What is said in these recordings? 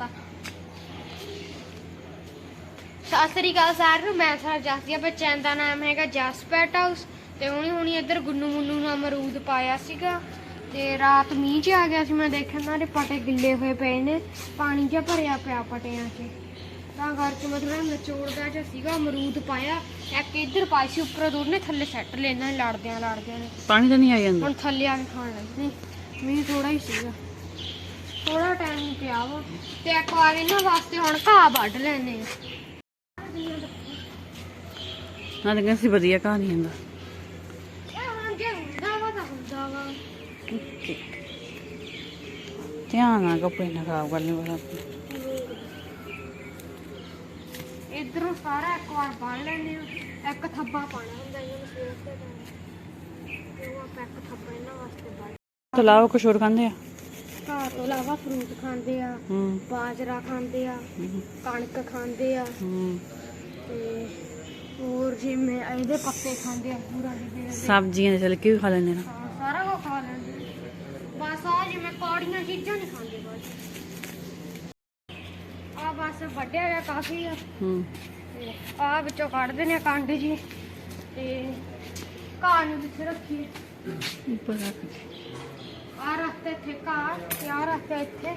ਕਰਤਾ ਸਤਿ ਸ੍ਰੀ ਅਕਾਲ ਸਾਰਿਆਂ ਨੂੰ ਮੈਂ ਸਰ ਜਸਦੀਆ ਬੱਚਿਆਂ ਦਾ ਨਾਮ ਹੈਗਾ ਜਸ ਪੈਟ ਹਾਊਸ ਤੇ ਹੁਣੀ ਹੁਣੀ ਇੱਧਰ ਗੁੰਨੂ ਮੁੰਨੂ ਨੂੰ ਅਮਰੂਦ ਪਾਇਆ ਸੀਗਾ। ਤੇ ਰਾਤ ਮੀਂਹ ਚ ਆ ਗਿਆ ਸੀ ਮੈਂ ਦੇਖਿਆ ਨਾ ਦੇ ਪਟੇ ਗਿੱਲੇ ਹੋਏ ਪਏ ਨੇ ਪਾਣੀ ਜਿਹਾ ਭਰਿਆ ਪਿਆ ਪਟਿਆਂ 'ਚ। ਤਾਂ ਕਰਕੇ ਮਤਲਬ ਨਿਚੋੜਦਾ ਜਿਹਾ ਸੀਗਾ ਅਮਰੂਦ ਪਾਇਆ। ਇੱਕ ਇੱਧਰ ਪਾਈ ਸੀ ਉੱਪਰ ਦੋਨੇ ਥੱਲੇ ਸੈੱਟ ਲੈਣਾ ਲੜਦਿਆਂ ਲੜਦਿਆਂ ਨੇ। ਪਾਣੀ ਤਾਂ ਨਹੀਂ ਆ ਜਾਂਦਾ ਹੁਣ ਥੱਲੇ ਆ ਕੇ ਖਾਣ ਲੱਗੀ। ਮੀਂਹ ਥੋੜਾ ਹੀ ਸੀਗਾ। ਥੋੜਾ ਟਾਈਮ ਪਿਆ ਵਾ। ਤੇ ਇੱਕ ਵਾਰ ਇਹਨਾਂ ਵਾਸਤੇ ਹੁਣ ਘਾਹ ਵੱਢ ਲੈਨੇ ਆ। ਨਾ ਤਾਂ ਕਹਿੰਦੇ ਸੀ ਵਧੀਆ ਕਹਾਣੀ ਹੁੰਦਾ। ਧਿਆਨ ਨਾਲ ਕੱਪੜੇ ਨਾ ਖਰਾਬ ਕਰਨੀ ਬਸ ਆਪਣੇ। ਇਧਰੋਂ ਸਾਰਾ ਇੱਕ ਵਾਰ ਲੈਨੇ ਆ। ਇੱਕ ਥੱਬਾ ਪਾਣਾ ਹੁੰਦਾ ਇਹਨਾਂ ਨੂੰ ਸਵੇਰ ਤੇ। ਉਹ ਆਪਾਂ ਇੱਕ ਥੱਬਾ ਇਹਨਾਂ ਵਾਸਤੇ ਵੱਢ ਤੋਂ ਇਲਾਵਾ ਕੁਝ ਹੋਰ ਖਾਂਦੇ ਆ। ਘਾਹ ਤੋਂ ਇਲਾਵਾ ਫਰੂਟ ਖਾਂਦੇ ਆ ਹੂੰ। ਬਾਜਰਾ ਖਾਂਦੇ ਆ ਕਣਕ ਖਾਂਦੇ ਆ। ਹੂੰ। ਤੇ ਹੋਰ ਜਿਵੇਂ ਇਹਦੇ ਪੱਤੇ ਖਾਂਦੇ ਆ ਪੂਰਾ ਦੇ। ਸਬਜ਼ੀਆਂ ਦੇ ਛਿਲਕੇ ਵੀ ਖਾ ਲੈਂਦੇ ਨਾ। ਹਾਂ, ਸਾਰਾ ਕੁਝ ਖਾ ਲੈਂਦੇ ਬਸ ਆ ਜਿਵੇਂ ਕੌੜੀਆਂ ਚੀਜ਼ਾਂ ਨਹੀਂ ਖਾਂਦੇ ਬਸ। ਆ ਬਸ ਵੱਡਿਆ ਗਿਆ ਕਾਫੀ ਆ। ਹੂੰ। ਤੇ ਆ ਵਿੱਚੋਂ ਕੱਢਦੇ ਨੇ ਕੰਡ ਜੀ। ਤੇ ਘਾਹ ਨੂੰ ਵਿੱਚ ਰੱਖੀ ਉੱਪਰ ਰੱਖ। ਆ ਰਸਤੇ ਇੱਥੇ ਘਾਹ। ਆ ਰਸਤੇ ਇੱਥੇ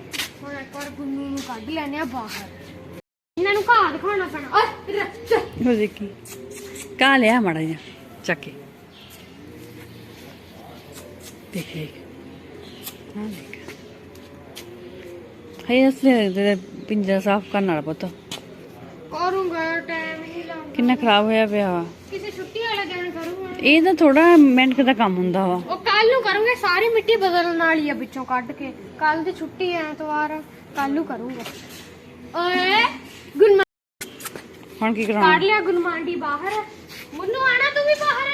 ਹੁਣ ਇੱਕ ਵਾਰ ਗੁੰਨੂ ਨੂੰ ਕੱਢ ਲੈਣੇ ਆ ਬਾਹਰ। ਇਹਨਾਂ ਨੂੰ ਘਾਹ ਦਿਖਾਉਣਾ ਪੈਣਾ। ਓਏ ਰੱਖ ਉਹ ਦੇਖੀ। ਕਾ ਲਿਆ ਮੜਾ ਜਾ ਚੱਕ ਕੇ। ਦੇਖ ਦੇਖ। ਹਾਂ ਦੇਖ। ਹੈ ਅਸਲੇ ਦੇ ਪਿੰਜਰਾ ਸਾਫ਼ ਕਰਨ ਵਾਲਾ ਪੁੱਤ। ਕਰੂੰਗਾ ਟਾਈਮ ਹੀ ਲਾਉਂਗਾ ਕਿੰਨਾ ਖਰਾਬ ਹੋਇਆ ਪਿਆ ਵਾ। ਕਿਸੇ ਛੁੱਟੀ ਵਾਲੇ ਦਿਨ ਕਰੂੰਗਾ। ਇਹ ਤਾਂ ਥੋੜਾ ਮਿੰਟ ਦਾ ਕੰਮ ਹੁੰਦਾ ਵਾ। ਉਹ ਕੱਲ ਨੂੰ ਕਰੂੰਗੇ ਸਾਰੀ ਮਿੱਟੀ ਬਦਲਣ ਵਾਲੀ ਆ ਵਿੱਚੋਂ ਕੱਢ ਕੇ। ਕੱਲ ਦੀ ਛੁੱਟੀ ਐ ਐਤਵਾਰ। ਕੱਲ ਨੂੰ ਕਰੂੰਗਾ। ਓਏ ਗੁਨਮਾ ਹੁਣ ਕੀ ਕੱਢ ਕਰਾਉਣਾ ਲਿਆ ਗੁਨਮਾਂਡੀ ਬਾਹਰ। ਮੁੰਨੂ ਆਣਾ ਤੂੰ ਵੀ ਬਾਹਰ।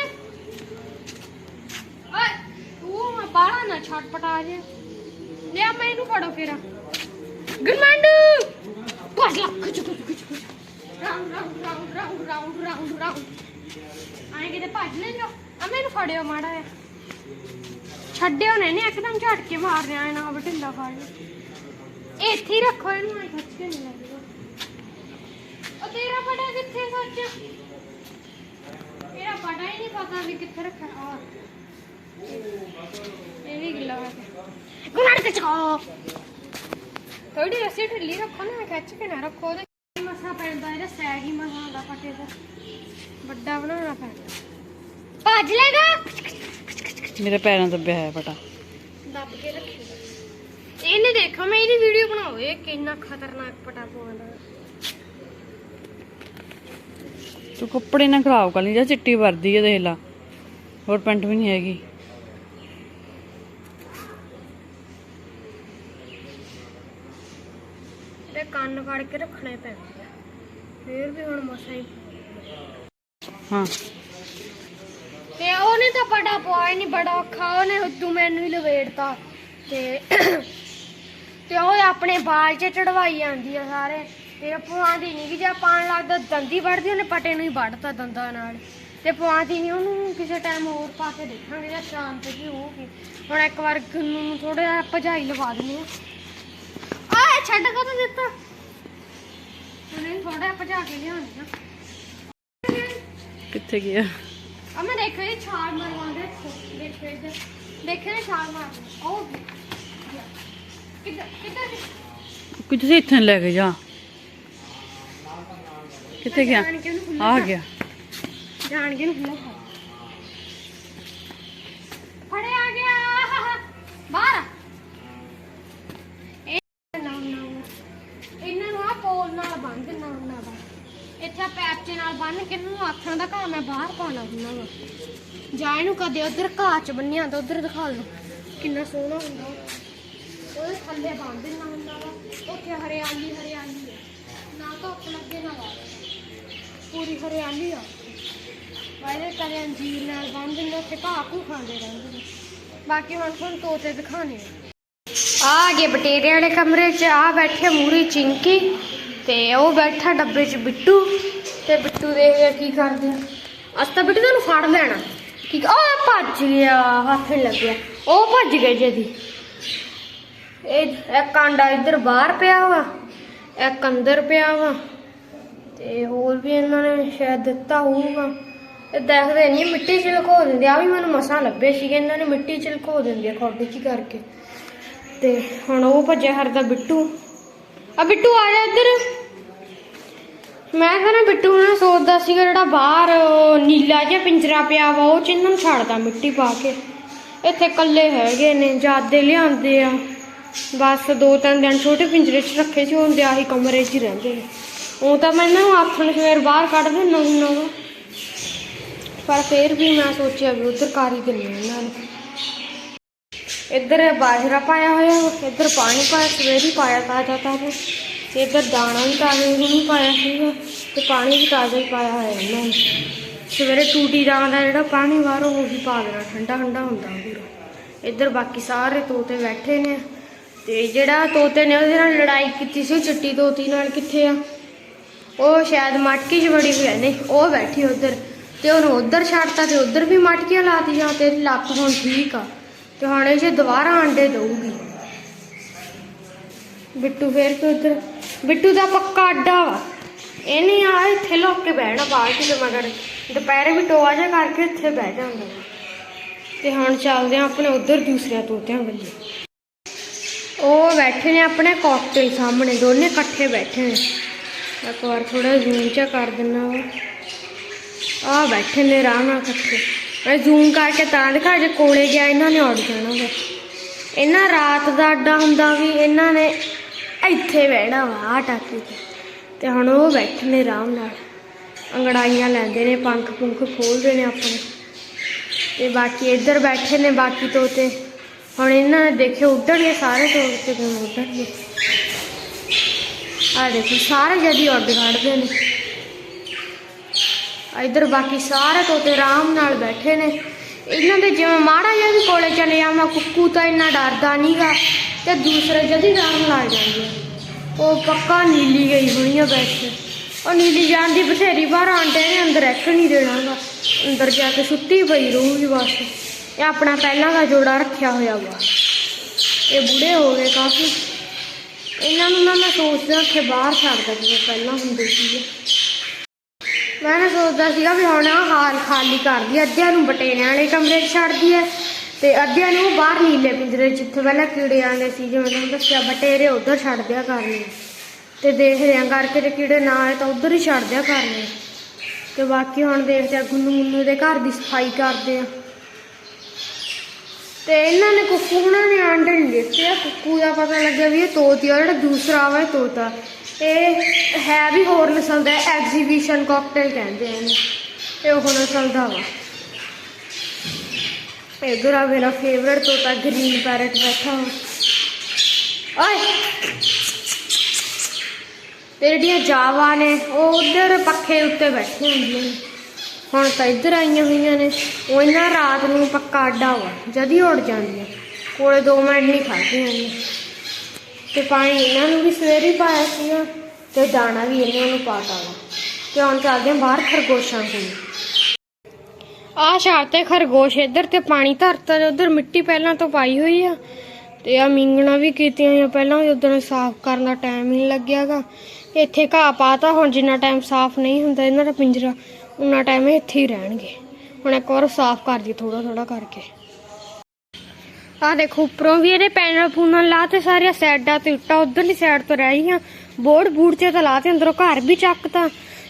ਓਏ ਤੂੰ ਮੈਂ ਬਾਹਰ ਨਾ ਛਟਪਟਾ ਜੇ। ਲਿਆ ਮੈਂ ਇਹਨੂੰ ਫੜੋ ਫੇਰ। ਗੁਨਮਾਂਡੂ ਭੱਜ ਲਾ ਖੁਚ ਖੁਚ ਖੁਚ ਖੁਚ। Round round round round round round ਆਏ ਕਿਤੇ ਭੱਜ ਲੈ ਜਾ ਆ ਮੈਨੂੰ ਫੜਿਓ ਮਾੜਾ ਜਿਹਾ। ਛੱਡਿਓ ਨਾ ਇਹਨੇ ਇੱਕਦਮ ਝਟਕੇ ਮਾਰ ਰਿਆ ਇਹਨਾਂ ਬਟਿੰਦਾ ਫੜ ਲਿਆ। ਇੱਥੇ ਹੀ ਰੱਖੋ ਇਹਨੂੰ ਐ ਖੱਚ ਕੇ ਨਹੀਂ ਲੱਗੇਗਾ ਉਹ ਤੇਰਾ ਪਟਾ ਕਿੱਥੇ ਸੱਚ? ਤੇਰਾ ਪਟਾ ਹੀ ਨਹੀਂ ਪਤਾ ਵੀ ਕਿੱਥੇ ਰੱਖਿਆ। ਆ। ਇਹ ਵੀ ਗਿੱਲਾ ਹੋਇਆ ਪਿਆ। ਗੁਨਾੜ ਤੇ ਚਕੋ ਥੋੜੀ ਰੱਸੀ ਢਿੱਲੀ ਰੱਖੋ ਨਾ, ਖਿੱਚ ਕੇ ਨਾ ਰੱਖੋ। ਉਹਦੇ ਮਸਾ ਪੈਂਦਾ, ਇਹਦਾ ਸੈਗ ਹੀ ਮਸਾ ਹੁੰਦਾ ਪਟੇ ਦਾ। ਵੱਡਾ ਬਣਾਉਣਾ ਪੈਂਦਾ। ਭੱਜ ਲੈਗਾ। ਮੇਰੇ ਪੈਰਾਂ ਦੱਬਿਆ ਹੋਇਆ ਪਟਾ ਦੱਬ ਕੇ ਰੱਖੀ ਇਹਨੇ ਦੇਖੋ ਮੈਂ ਇਹਦੀ ਵੀਡੀਓ ਬਣਾਓ। ਇਹ ਕਿੰਨਾ ਖਤਰਨਾਕ ਪਟਾ ਪਵਾਉਂਦਾ ਤੂੰ ਕੱਪੜੇ ਨਾ ਖਰਾਬ ਕਰ ਲਈ ਜਾ ਚਿੱਟੀ ਵਰਦੀ ਆ ਦੇਖ ਲਾ। ਹੋਰ ਪੈਂਟ ਵੀ ਨਹੀਂ ਹੈਗੀ। ਤੇ ਕੰਨ ਫੜ ਕੇ ਰੱਖਣੇ ਪੈਂਦੇ ਫੇਰ ਵੀ ਹੁਣ ਮਸਾ ਹੀ ਹਾਂ। ਤੇ ਉਹਨੇ ਤਾਂ ਬੜਾ ਪਵਾਇਆ ਨਹੀਂ ਬੜਾ ਔਖਾ, ਉਹਨੇ ਹੁੱਦੂ ਮੈਨੂੰ ਹੀ ਲਵੇੜਤਾ। ਤੇ ਤੇ ਉਹ ਆਪਣੇ ਬਾਲ 'ਚ ਚੜਵਾਈ ਜਾਂਦੀ ਆ ਸਾਰੇ। ਤੇ ਪਵਾਉਂਦੀ ਨਹੀਂ ਕਿ ਜੇ ਪਾਣ ਲੱਗਦਾ ਦੰਦੀ ਵੜਦੀ ਉਹਨੇ ਪਟੇ ਨੂੰ ਹੀ ਵੱਢਤਾ ਦੰਦਾਂ ਨਾਲ। ਤੇ ਪਵਾਉਂਦੀ ਨਹੀਂ ਉਹਨੂੰ ਕਿਸੇ ਟਾਈਮ ਹੋਰ ਪਾ ਕੇ ਦੇਖਾਂਗੇ, ਜਾਂ ਸ਼ਾਮ ਤੇ ਕੀ ਹੋਊਗੀ। ਹੁਣ ਇੱਕ ਵਾਰ ਗੁੰਨੂ ਨੂੰ ਥੋੜਾ ਜਿਹਾ ਭਜਾਈ ਲਵਾ ਦਿੰਦੇ ਆ। ਆ ਛੱਡ ਕਦੋਂ ਦਿੱਤਾ? ਉਹਨੇ ਥੋੜਾ ਭਜਾ ਕੇ ਲਿਆਉਣੀ ਆ। ਕਿੱਥੇ ਗਿਆ? ਮੈਂ ਦੇਖਿਆ ਇਹ ਛਾਲ ਮਾਰਵਾਉਂਦੇ ਦੇਖੋ ਇੱਧਰ ਦੇਖਿਆ ਨਾ ਛਾਲ ਮਾਰ ਉਹ ਕਿੱਧਰ ਕਿੱਧਰ ਕਿ ਤੁਸੀਂ ਇੱਥੇ ਨੂੰ ਲੈ ਕੇ ਜਾ ਕਿੱਥੇ ਗਿਆ ਆ। ਗਿਆ ਜਾਣ ਕੇ ਉਹਨੂੰ ਖੁੱਲ੍ਹਾ ਛੱਡ। ਫੜੇ ਆ ਗਿਆ ਬਾਹਰ ਆ। ਇਹ ਨਾ ਨਾ ਇਹਨਾਂ ਨੂੰ ਆ ਪੋਲ ਨਾਲ ਬੰਨ ਦੇਣਾ ਉਹਨਾਂ ਦਾ ਇੱਥੇ ਨਾਲ ਬੰਨ ਕੇ ਇਹਨੂੰ ਆਖਾਂ ਦਾ ਘਾਹ ਮੈਂ ਬਾਹਰ ਪਾਉਣਾ ਹੁੰਦਾ ਵਾ। ਜਾਂ ਇਹਨੂੰ ਕਦੇ ਉਧਰ ਘਾਹ ਚ ਬੰਨਿਆ ਤਾਂ ਉਧਰ ਦਿਖਾ ਲਓ, ਕਿੰਨਾ ਸੋਹਣਾ ਹੁੰਦਾ ਉਹਦੇ ਥੱਲੇ ਬੰਨ ਦੇਣਾ ਹੁੰਦਾ ਵਾ। ਉੱਥੇ ਹਰਿਆਲੀ ਹਰਿਆਲੀ ਹੈ ਨਾ ਧੁੱਪ ਲੱਗੇ ਨਾ ਵਾ ਪੂਰੀ ਹਰਿਆਲੀ ਆ। ਵਾਇਦੇ ਕਦੇ ਅੰਜੀਰ ਨਾਲ ਬੰਨ ਦਿੰਦੇ, ਉੱਥੇ ਘਾਹ ਘੂ ਖਾਂਦੇ ਰਹਿੰਦੇ ਨੇ। ਬਾਕੀ ਹੁਣ ਤੁਹਾਨੂੰ ਤੋਤੇ ਦਿਖਾਣੇ ਆ। ਆ ਗਏ ਬਟੇਰੇ ਵਾਲੇ ਕਮਰੇ 'ਚ, ਆ ਬੈਠੇ ਮੂਰੀ ਚਿੰਕੀ ਤੇ ਉਹ ਬੈਠਾ ਡੱਬੇ 'ਚ ਬਿੱਟੂ। ਤੇ ਬਿੱਟੂ ਦੇਖਦੇ ਕੀ ਕਰਦੇ ਆ। ਅਸ ਤਾਂ ਬਿੱਟੂ ਤੁਹਾਨੂੰ ਫੜ ਲੈਣਾ। ਠੀਕ ਆ, ਉਹ ਭੱਜ ਗਿਆ, ਹੱਥ ਨੀ ਲੱਗਿਆ। ਉਹ ਭੱਜ ਗਏ ਜਦੀ ਇਹ ਇੱਕ ਆਂਡਾ ਇੱਧਰ ਬਾਹਰ ਪਿਆ ਵਾ, ਇੱਕ ਅੰਦਰ ਪਿਆ ਵਾ। ਤੇ ਹੋਰ ਵੀ ਇਹਨਾਂ ਨੇ ਸ਼ਾਇਦ ਦਿੱਤਾ ਹੋਊਗਾ। ਇਹ ਦੇਖਦੇ ਨਹੀਂ ਮਿੱਟੀ ਚ ਲੁਕੋ ਦਿੰਦੇ ਆ ਵੀ ਮੈਨੂੰ ਮਸਾਂ ਲੱਭੇ ਸੀਗੇ, ਇਹਨਾਂ ਨੇ ਮਿੱਟੀ ਚ ਲੁਕੋ ਦਿੰਦੇ ਆ ਖੋਡੇ ਚ ਕਰਕੇ। ਤੇ ਹੁਣ ਉਹ ਭੱਜਿਆ ਹਰਦਾ ਬਿੱਟੂ। ਆ ਬਿੱਟੂ ਆ ਜਾ ਇੱਧਰ। ਮੈਂ ਤਾਂ ਨਾ ਬਿੱਟੂ ਨਾ ਸੋਚਦਾ ਸੀਗਾ ਜਿਹੜਾ ਬਾਹਰ ਨੀਲਾ ਜਿਹਾ ਪਿੰਜਰਾ ਪਿਆ ਵਾ, ਉਹ ਚ ਇਹਨਾਂ ਨੂੰ ਛੱਡਦਾ ਮਿੱਟੀ ਪਾ ਕੇ। ਇੱਥੇ ਇਕੱਲੇ ਹੈਗੇ ਨੇ, ਜਾਦੇ ਲਿਆਂਦੇ ਆ। ਬਸ ਦੋ ਤਿੰਨ ਦਿਨ ਛੋਟੇ ਪਿੰਜਰੇ 'ਚ ਰੱਖੇ ਸੀ ਹੁੰਦੇ ਆਹੀ ਕਮਰੇ 'ਚ ਹੀ ਰਹਿੰਦੇ ਨੇ। ਉਹ ਤਾਂ ਮੈਂ ਇਹਨਾਂ ਨੂੰ ਆਥਣ ਸਵੇਰ ਬਾਹਰ ਕੱਢ ਦਿੰਦਾ ਹੁੰਦਾ ਵਾ। ਪਰ ਫੇਰ ਵੀ ਮੈਂ ਸੋਚਿਆ ਵੀ ਉਧਰ ਕਾਰੀ ਦਿੰਦੇ ਇਹਨਾਂ ਨੂੰ। ਇੱਧਰ ਬਾਜਰਾ ਪਾਇਆ ਹੋਇਆ ਇੱਧਰ ਪਾਣੀ ਪਾਇਆ, ਸਵੇਰ ਹੀ ਪਾਇਆ ਤਾਜ਼ਾ ਤਾਜ਼ਾ ਤੇ ਇੱਧਰ ਦਾਣਾ ਵੀ ਤਾਜ਼ਾ ਹੀ ਪਾਇਆ ਸੀਗਾ ਤੇ ਪਾਣੀ ਵੀ ਤਾਜ਼ਾ ਹੀ ਪਾਇਆ ਹੋਇਆ ਇਹਨਾਂ ਨੇ। ਸਵੇਰੇ ਟੂਟੀ ਜਾਂਦਾ ਜਿਹੜਾ ਪਾਣੀ ਬਾਹਰੋਂ ਉਹ ਵੀ ਪਾ ਦੇਣਾ, ਠੰਡਾ ਠੰਡਾ ਹੁੰਦਾ ਪੂਰਾ ਇੱਧਰ ਬਾਕੀ ਸਾਰੇ ਤੋਤੇ ਬੈਠੇ ਨੇ ਤੇ ਜਿਹੜਾ ਤੋਤੇ ਨੇ ਉਹਦੇ ਨਾਲ ਲੜਾਈ ਕੀਤੀ ਸੀ, ਚਿੱਟੀ ਤੋਤੀ ਨਾਲ ਕਿੱਥੇ ਆ? ਉਹ ਸ਼ਾਇਦ ਮਟਕੀ 'ਚ ਵੜੀ ਹੋਈ ਹੈ ਨਹੀਂ, ਉਹ ਬੈਠੀ ਉਧਰ। ਤੇ ਉਹਨੂੰ ਉਧਰ ਛੱਡਤਾ ਤੇ ਉਧਰ ਵੀ ਮਟਕੀਆਂ ਲਾਤੀਆਂ ਤੇ ਲੱਕ ਹੁਣ ਠੀਕ ਆ? ਤੇ ਹੁਣ ਇਹ ਜੇ ਦੁਬਾਰਾ ਅੰਡੇ ਦਊਗੀ। ਬਿੱਟੂ ਫੇਰ ਕੇ ਉਧਰ ਬਿੱਟੂ ਦਾ ਪੱਕਾ ਅੱਡਾ ਵਾ। ਇਹਨੇ ਆ, ਇੱਥੇ ਲੋਕ ਕੇ ਬਹਿਣਾ ਬਾਲਟੀ ਦੇ ਮਗਰ। ਦੁਪਹਿਰੇ ਵੀ ਟੋਆ ਜਿਹਾ ਕਰਕੇ ਇੱਥੇ ਬਹਿ ਜਾਂਦਾ ਤੇ ਹੁਣ ਚੱਲਦੇ ਆ ਆਪਣੇ ਉਧਰ ਦੂਸਰਿਆਂ ਤੋਤਿਆਂ ਵੱਲੇ। ਉਹ ਬੈਠੇ ਨੇ ਆਪਣੇ ਕਾਕਟੇਲ ਸਾਹਮਣੇ, ਦੋਨੇ ਇਕੱਠੇ ਬੈਠੇ ਨੇ। ਇੱਕ ਵਾਰ ਥੋੜਾ ਜ਼ੂਮ ਚਾ ਕਰ ਦਿੰਨਾ ਵਾ। ਆ ਬੈਠੇ ਨੇ ਆਰਾਮ ਨਾਲ ਇਕੱਠੇ। ਮੈਂ ਜ਼ੂਮ ਕਰਕੇ ਤਾਂ ਦਿਖਾ, ਜੇ ਕੋਲੇ ਗਿਆ ਇਹਨਾਂ ਨੇ ਉੱਡ ਜਾਣਾ ਵਾ। ਇਹਨਾਂ ਰਾਤ ਦਾ ਅੱਡਾ ਹੁੰਦਾ ਵੀ ਇਹਨਾਂ ਨੇ ਇੱਥੇ ਬਹਿਣਾ ਵਾ ਆ ਟਾਕੀ ਤੇ। ਤੇ ਹੁਣ ਉਹ ਬੈਠੇ ਨੇ ਆਰਾਮ ਨਾਲ। ਅੰਗੜਾਈਆਂ ਲੈਂਦੇ ਨੇ, ਪੰਖ ਪੁੰਖ ਖੋਲਦੇ ਨੇ ਆਪਣੇ। ਤੇ ਬਾਕੀ ਇੱਧਰ ਬੈਠੇ ਨੇ, ਬਾਕੀ ਤੋਤੇ ਹੁਣ ਇਹਨਾਂ ਨੇ ਦੇਖਿਓ ਉੱਡਣਗੇ ਸਾਰੇ ਤੋਤੇ ਕਿਵੇਂ ਉੱਡਣਗੇ। ਆ ਦੇਖੋ, ਸਾਰੇ ਜਦੀ ਉੱਡ ਖੜਦੇ ਨੇ। ਆ ਇੱਧਰ ਬਾਕੀ ਸਾਰੇ ਤੋਤੇ ਆਰਾਮ ਨਾਲ ਬੈਠੇ ਨੇ। ਇਹਨਾਂ ਦੇ ਜਿਵੇਂ ਮਾੜਾ ਜਿਹਾ ਵੀ ਕੋਲੇ ਚਲੇ ਜਾਵਾਂ ਕੁੱਕੂ ਤਾਂ ਇੰਨਾ ਡਰਦਾ ਨਹੀਂਗਾ ਤੇ ਦੂਸਰੇ ਜਦੀ ਆਰਾਮ ਲੱਗ ਜਾਂਦੇ ਆ। ਉਹ ਪੱਕਾ ਨੀਲੀ ਗਈ ਹੋਣੀ ਆ ਬੈਠ ਉਹ ਨੀਲੀ ਜਾਣ ਦੀ ਬਥੇਰੀ ਬਾਹਰ ਆਂਡੇ ਨੇ ਅੰਦਰ ਐਕਸ਼ਨ ਨਹੀਂ ਦੇਣਾਗਾ ਅੰਦਰ ਜਾ ਕੇ ਸੁੱਤੀ ਪਈ ਰਹੂਗੀ ਬਸ। ਇਹ ਆਪਣਾ ਪਹਿਲਾਂ ਦਾ ਜੋੜਾ ਰੱਖਿਆ ਹੋਇਆ ਵਾ। ਇਹ ਬੁੜੇ ਹੋ ਗਏ ਕਾਫੀ। ਇਹਨਾਂ ਨੂੰ ਨਾ ਮੈਂ ਸੋਚਦਾ ਕਿ ਬਾਹਰ ਛੱਡਦਾ ਜਿਵੇਂ ਪਹਿਲਾਂ ਹੁੰਦੇ ਸੀਗੇ। ਮੈਂ ਨਾ ਸੋਚਦਾ ਸੀਗਾ ਵੀ ਹੁਣ ਹਾਲ ਖਾਲੀ ਕਰਦੀ ਅੱਧਿਆਂ ਨੂੰ ਬਟੇਰਿਆਂ ਵਾਲੇ ਕਮਰੇ 'ਚ ਛੱਡਦੀ ਹੈ ਤੇ ਅੱਧਿਆਂ ਨੂੰ ਬਾਹਰ ਨੀਲੇ ਪਿੰਜਰੇ ਜਿੱਥੇ ਪਹਿਲਾਂ ਕੀੜੇ ਆਉਂਦੇ ਸੀ, ਜਿਵੇਂ ਤੁਹਾਨੂੰ ਦੱਸਿਆ ਬਟੇਰੇ ਉਧਰ ਛੱਡ ਦਿਆ ਕਰਨੇ। ਤੇ ਦੇਖਦੇ ਆਂ ਕਰਕੇ ਤੇ ਕੀੜੇ ਨਾ ਆਏ ਤਾਂ ਉਧਰ ਹੀ ਛੱਡ ਦਿਆ ਕਰਨੇ। ਤੇ ਬਾਕੀ ਹੁਣ ਦੇਖਦੇ ਆ, ਗੁੰਨੂ ਗੁੰਨੂ ਦੇ ਘਰ ਦੀ ਸਫ਼ਾਈ ਕਰਦੇ ਆ। ਤੇ ਇਹਨਾਂ ਨੇ ਕੁੱਕੂ ਉਹਨਾਂ ਨੇ ਆਂਡੇ ਨਹੀਂ ਦਿੱਤੇ ਆ। ਕੁੱਕੂ ਦਾ ਪਤਾ ਲੱਗਿਆ ਵੀ ਇਹ ਤੋਤੀ ਆ, ਜਿਹੜਾ ਦੂਸਰਾ ਵਾ ਇਹ ਤੋਤਾ। ਇਹ ਹੈ ਵੀ ਹੋਰ ਨਸਲ ਦਾ ਐਗਜ਼ੀਬਿਸ਼ਨ ਕਾਕਟੇਲ ਕਹਿੰਦੇ ਆ ਇਹਨੂੰ। ਇਹ ਉਹ ਨਸਲ ਦਾ ਵਾ। ਇਧਰ ਆ ਮੇਰਾ ਫੇਵਰਟ ਤੋਤਾ ਗ੍ਰੀਨ ਪੈਰਟ ਬੈਠਾ ਵਾ ਓਏ! ਤੇ ਜਿਹੜੀਆਂ ਜਾਵਾ ਨੇ, ਉਹ ਉਧਰ ਪੱਖੇ ਉੱਤੇ ਬੈਠੀਆਂ ਹੁੰਦੀਆਂ ਨੇ। ਹੁਣ ਤਾਂ ਇੱਧਰ ਆਈਆਂ ਹੋਈਆਂ ਨੇ। ਉਹ ਇਹਨਾਂ ਰਾਤ ਨੂੰ ਪੱਕਾ ਅੱਡਾ ਵਾ, ਜਦੀ ਉੱਡ ਜਾਂਦੀਆਂ। ਕੋਲੇ 2 ਮਿੰਟ ਨਹੀਂ ਖੜਦੀਆਂ ਨੇ ਤੇ ਪਾਣੀ ਇਹਨਾਂ ਨੂੰ ਵੀ ਸਵੇਰੇ ਪਾਇਆ ਸੀਗਾ, ਤੇ ਦਾਣਾ ਵੀ ਇਹਨਾਂ ਨੂੰ ਪਾਤਾ ਵਾ ਤੇ ਹੁਣ ਚੱਲਦੇ ਬਾਹਰ ਖਰਗੋਸ਼ਾਂ ਕੋਲ। ਆ ਛੱਡ ਖਰਗੋਸ਼ ਇੱਧਰ ਤੇ ਪਾਣੀ ਧਰਤਾ ਉਧਰ ਮਿੱਟੀ ਪਹਿਲਾਂ ਤੋਂ ਪਾਈ ਹੋਈ ਆ। ਤੇ ਆ ਮਿੰਗਣਾ ਵੀ ਕੀਤੀਆਂ ਹੋਈਆਂ ਪਹਿਲਾਂ ਉਧਰ ਸਾਫ਼ ਕਰਨ ਦਾ ਟਾਈਮ ਨਹੀਂ ਲੱਗਿਆਗਾ। ਇੱਥੇ ਘਾਹ ਪਾਤਾ, ਹੁਣ ਜਿੰਨਾ ਟਾਈਮ ਸਾਫ਼ ਨਹੀਂ ਹੁੰਦਾ ਇਹਨਾਂ ਦਾ ਪਿੰਜਰਾ, ਉਨਾ ਟਾਈਮ ਇੱਥੇ ਹੀ ਰਹਿਣਗੇ। ਹੁਣ ਇੱਕ ਵਾਰ ਸਾਫ਼ ਕਰ ਦੀ ਥੋੜਾ ਥੋੜਾ ਕਰਕੇ। ਆ ਦੇਖੋ, ਉੱਪਰੋਂ ਵੀ ਇਹਦੇ ਪੈਨਲ ਪੂਨਲ ਲਾ ਤੇ ਸਾਰੀਆਂ ਸਾਈਡਾਂ ਤੇ ਉੱਟਾ ਉਧਰਲੀ ਸਾਈਡ ਤੋਂ ਰਹਿ ਗਈਆਂ। ਬੋਰਡ ਬੂੜ ਤੇ ਤਾਂ ਲਾ ਤੇ ਅੰਦਰੋਂ ਘਰ ਵੀ ਚੱਕਤਾ।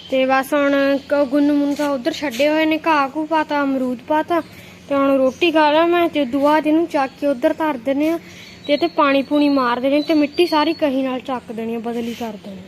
ਤੇ ਬਸ ਹੁਣ ਕ- ਗੁੰਨ ਮੁੰਨ ਤਾਂ ਉਧਰ ਛੱਡੇ ਹੋਏ ਨੇ, ਘਾਹ ਘੂ ਪਾਤਾ ਅਮਰੂਦ ਪਾਤਾ ਤੇ ਹੁਣ ਰੋਟੀ ਖਾ ਲਾਂ ਮੈਂ ਤੇ ਦੁਆ ਇਹਨੂੰ ਚੱਕ ਕੇ ਉਧਰ ਧਰ ਦਿੰਨੇ ਆ ਤੇ ਤੇ ਪਾਣੀ ਪੂਣੀ ਮਾਰ ਦੇਣੇ ਤੇ ਮਿੱਟੀ ਸਾਰੀ ਕਹੀ ਨਾਲ ਚੱਕ ਦੇਣੀ ਆ, ਬਦਲੀ ਕਰ ਦੇਣੀ